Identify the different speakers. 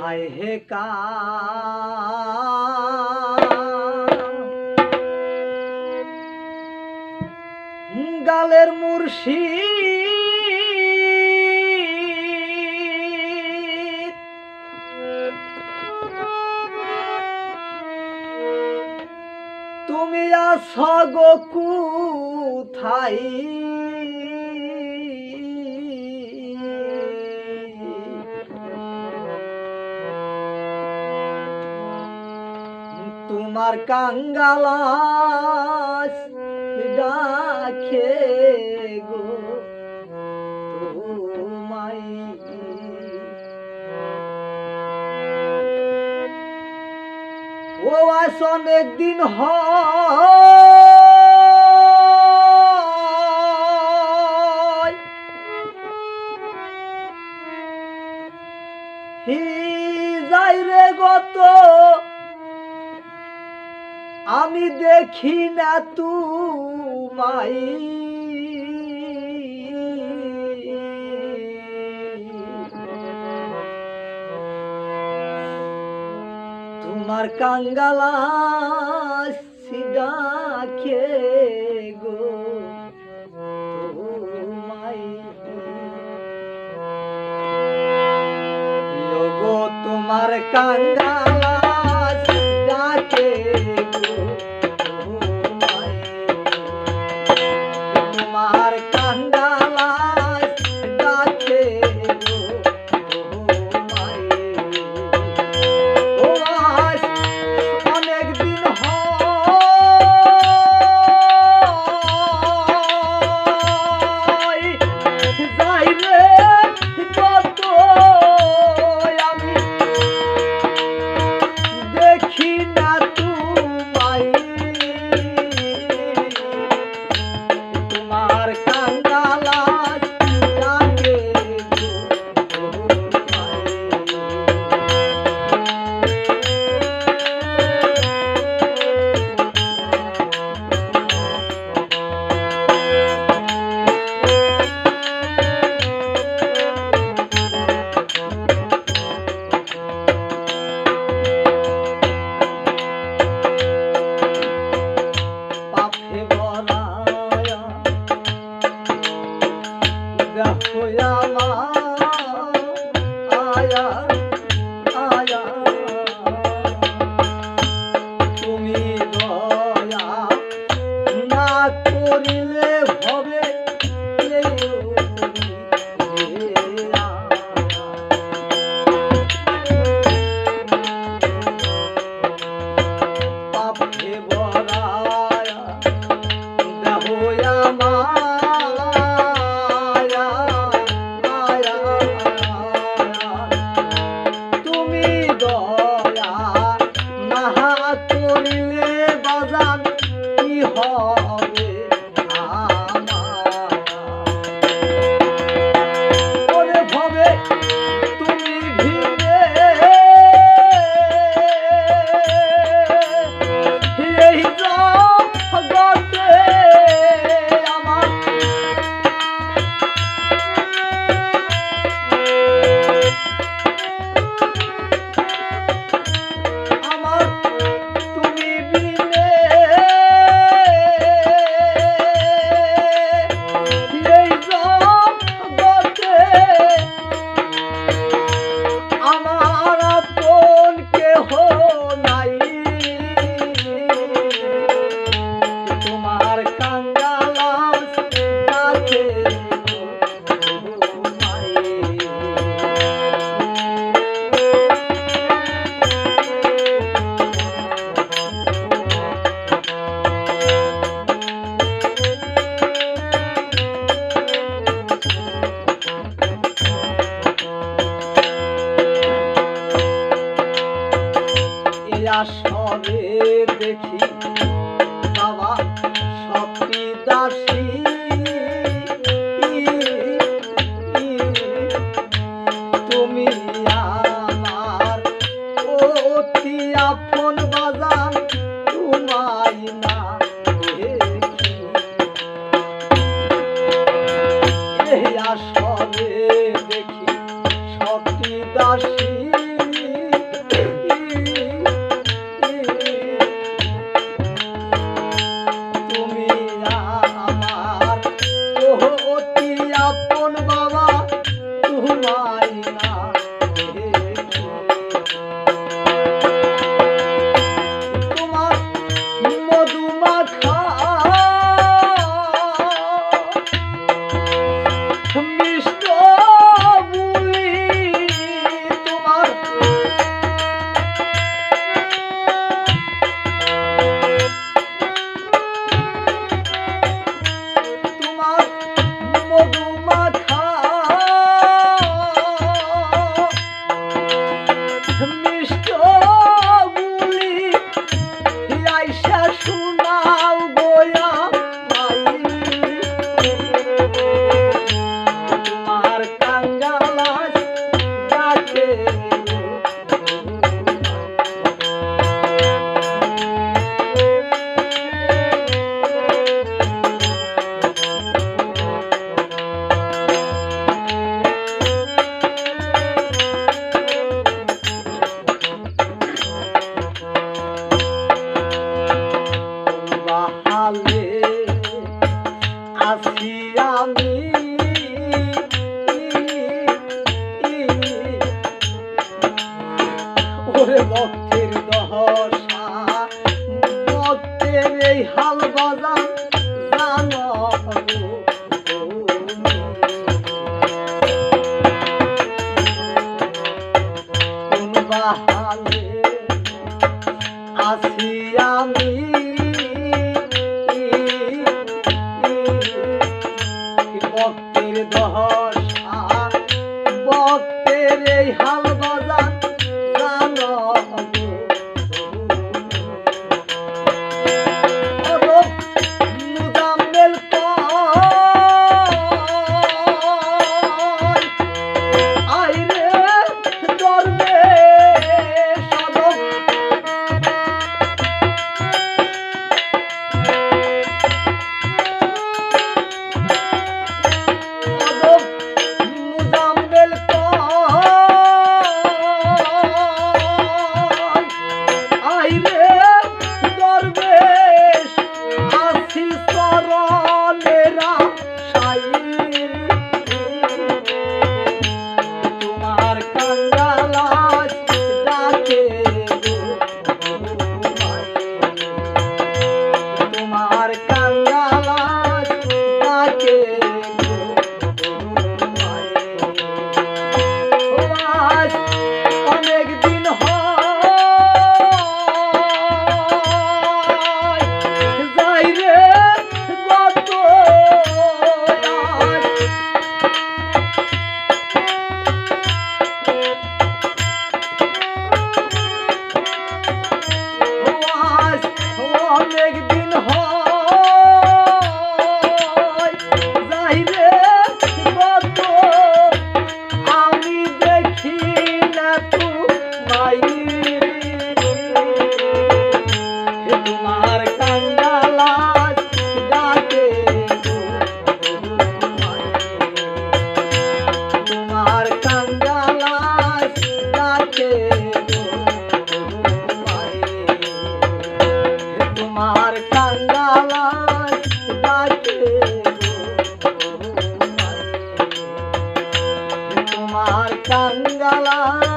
Speaker 1: হায় হে কা। গালের মুর্শি তুমি আস গো কোথায়? আমার কাঙ্গালাস ডাকে গো। তোমাই ও আস অনেকদিন হয়। আমি দেখি না তু মাই তোমার কাঙ্গালা সিদাকে গো তোমার কাঙ্গা হইয়া দেখি বাবা সত্যি দাস। কৃষ্ণ মনের এই হাল গজা জানো হালে আসি আমি ভক্তের দহ লেগে 啦啦。